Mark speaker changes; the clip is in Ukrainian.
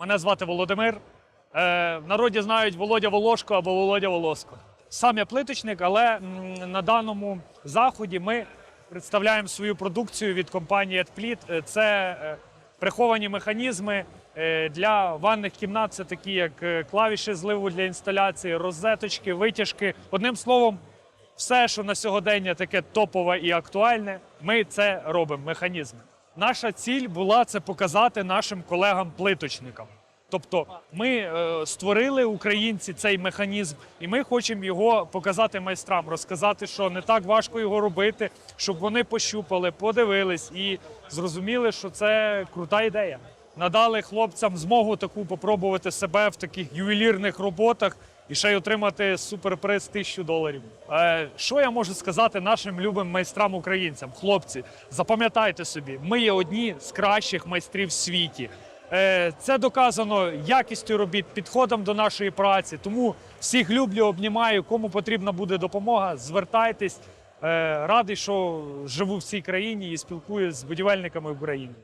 Speaker 1: Мене звати Володимир. Е, в народі знають Володя Волошко або Володя Волоско. Сам я плиточник, але на даному заході ми представляємо свою продукцію від компанії «Едпліт». Це е, приховані механізми е, для ванних кімнат. Це такі, як е, клавіші зливу для інсталяції, розеточки, витяжки. Одним словом, все, що на сьогодення таке топове і актуальне, ми це робимо. Механізми. Наша ціль була це показати нашим колегам-плиточникам. Тобто, ми е, створили українці цей механізм, і ми хочемо його показати майстрам, розказати, що не так важко його робити, щоб вони пощупали, подивились і зрозуміли, що це крута ідея. Надали хлопцям змогу таку попробувати себе в таких ювелірних роботах і ще й отримати суперприз 1000 доларів. Е, що я можу сказати нашим любим майстрам українцям? Хлопці, запам'ятайте собі, ми є одні з кращих майстрів в світі. Е, Це доказано якістю робіт, підходом до нашої праці. Тому всіх люблю, обнімаю. Кому потрібна буде допомога, звертайтесь. Е, Радий, що живу в цій країні і спілкуюся з будівельниками України.